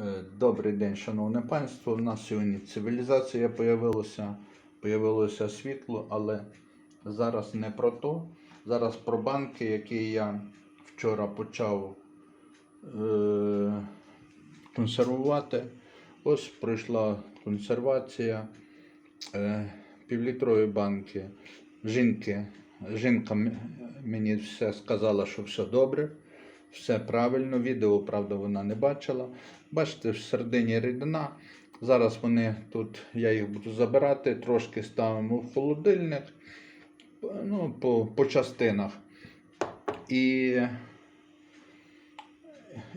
Е, Добрий день, шановне панство. У нас сьогодні цивілізація появилася, появилося світло, але зараз не про то. Зараз про банки, які я вчора почав е- консервувати. Ось пройшла консервація е- півлітрові банки. Жінки, жінка мені все сказала, що все добре. Все правильно, відео, правда, вона не бачила. Бачите, в середині рідина. Зараз вони тут, я їх буду забирати, трошки ставимо в холодильник ну, по, по частинах. І,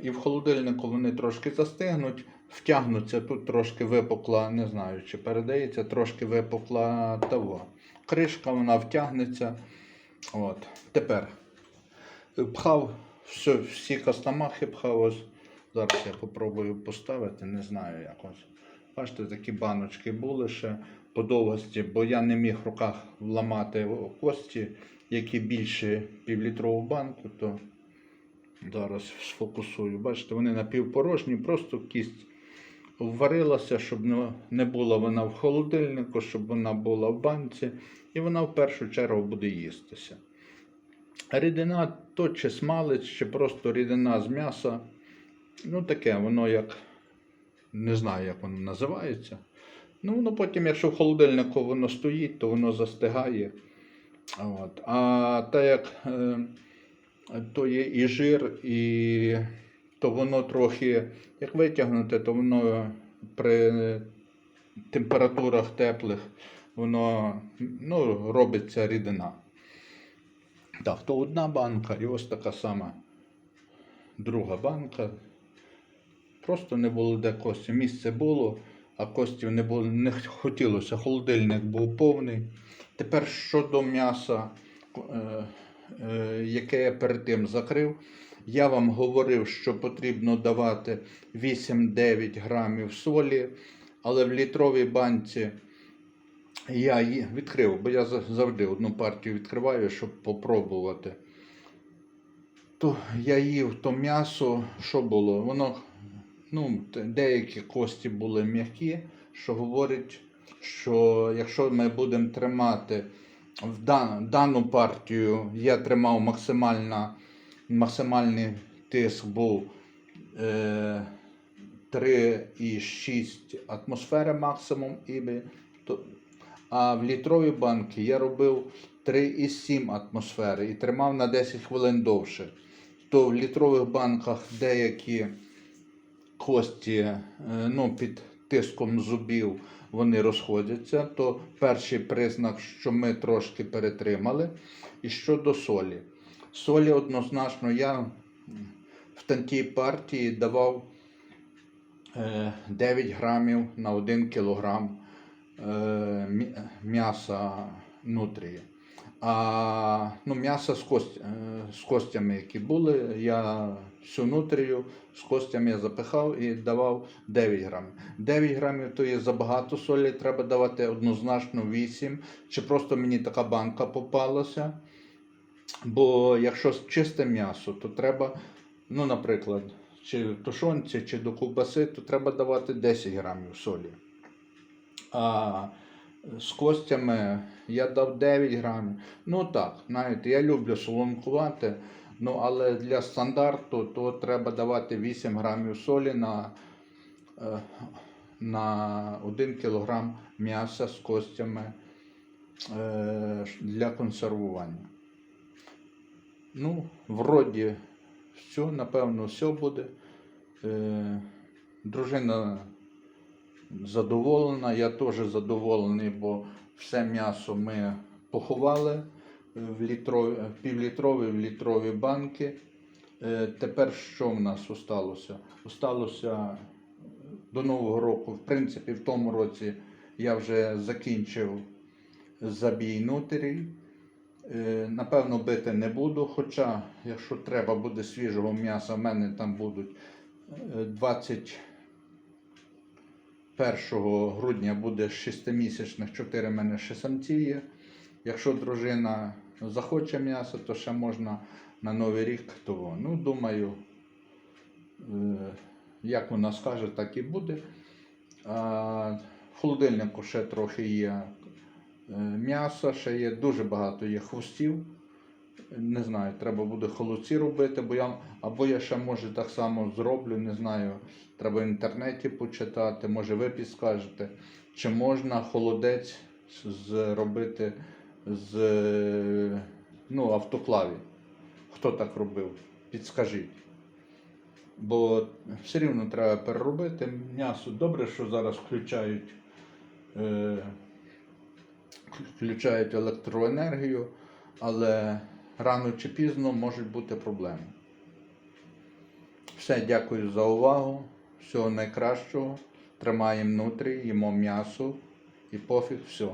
і в холодильнику вони трошки застигнуть, втягнуться. Тут трошки випукла, не знаю, чи передається, трошки випукла того. Кришка, вона втягнеться. От. Тепер пхав все, всі костомахи пхав ось. Зараз я попробую поставити, не знаю як ось. Бачите, такі баночки були ще по довгості, бо я не міг в руках вламати кості, які більше півлітрову банку, то зараз сфокусую. Бачите, вони напівпорожні, просто кість варилася, щоб не була вона в холодильнику, щоб вона була в банці, і вона в першу чергу буде їстися. Рідина то чи смалець, чи просто рідина з м'яса. Ну, таке, воно як. Не знаю, як воно називається. Ну, воно потім, якщо в холодильнику воно стоїть, то воно застигає. От. А так як е, то є і жир, і то воно трохи, як витягнути, то воно при температурах теплих воно ну, робиться рідина. Так, то одна банка і ось така сама друга банка. Просто не було де кості. Місце було, а костів не було, не хотілося. Холодильник був повний. Тепер щодо м'яса, е, е, яке я перед тим закрив, я вам говорив, що потрібно давати 8-9 грамів солі, але в літровій банці я її відкрив, бо я завжди одну партію відкриваю, щоб попробувати. То я їв то м'ясо, що було? Воно, ну, деякі кості були м'які, що говорить, що якщо ми будемо тримати в дан- дану партію, я тримав максимальна, максимальний тиск був е, 3,6 атмосфери максимум, і, то, а в літровій банки я робив 3,7 атмосфери і тримав на 10 хвилин довше. То в літрових банках деякі кості е, ну, під тиском зубів вони розходяться, то перший признак, що ми трошки перетримали. І щодо солі. Солі однозначно я в тантій партії давав е, 9 грамів на 1 кілограм е, м'яса нутрії. А ну, м'ясо з, кость, е, з костями, які були, я всю нутрію з костями я запихав і давав 9 грамів. 9 грамів то є забагато солі, треба давати однозначно 8. Чи просто мені така банка попалася. Бо якщо чисте м'ясо, то треба, ну, наприклад, чи тушонці, чи до ковбаси, то треба давати 10 грамів солі. А з костями я дав 9 грамів. Ну так, знаєте, я люблю солонкувати, ну але для стандарту то треба давати 8 грамів солі на, е, на 1 кілограм м'яса з костями е, для консервування. Ну, вроді, все, напевно, все буде. Е, дружина задоволена. Я теж задоволений, бо все м'ясо ми поховали в півлітрові в літрові банки. Е, тепер що в нас осталося? Осталося е, до Нового року. В принципі, в тому році я вже закінчив забій нутрі. Е, напевно, бити не буду. Хоча, якщо треба буде свіжого м'яса, в мене там будуть 20. 1 грудня буде 6-місячних 4 мене ще самці є. Якщо дружина захоче м'ясо, то ще можна на Новий рік того. Ну, думаю, е, як вона скаже, так і буде. В холодильнику ще трохи є е, м'яса, ще є дуже багато є хвостів. Не знаю, треба буде холодці робити, бо я або я ще може так само зроблю, не знаю. Треба в інтернеті почитати, може ви підскажете, чи можна холодець зробити з ну, автоклаві. Хто так робив? Підскажіть. Бо все рівно треба переробити м'ясо. Добре, що зараз включають, е, включають електроенергію, але рано чи пізно можуть бути проблеми. Все, дякую за увагу. Всього найкращого. Тримаємо внутрі, їмо м'ясо і пофіг, все.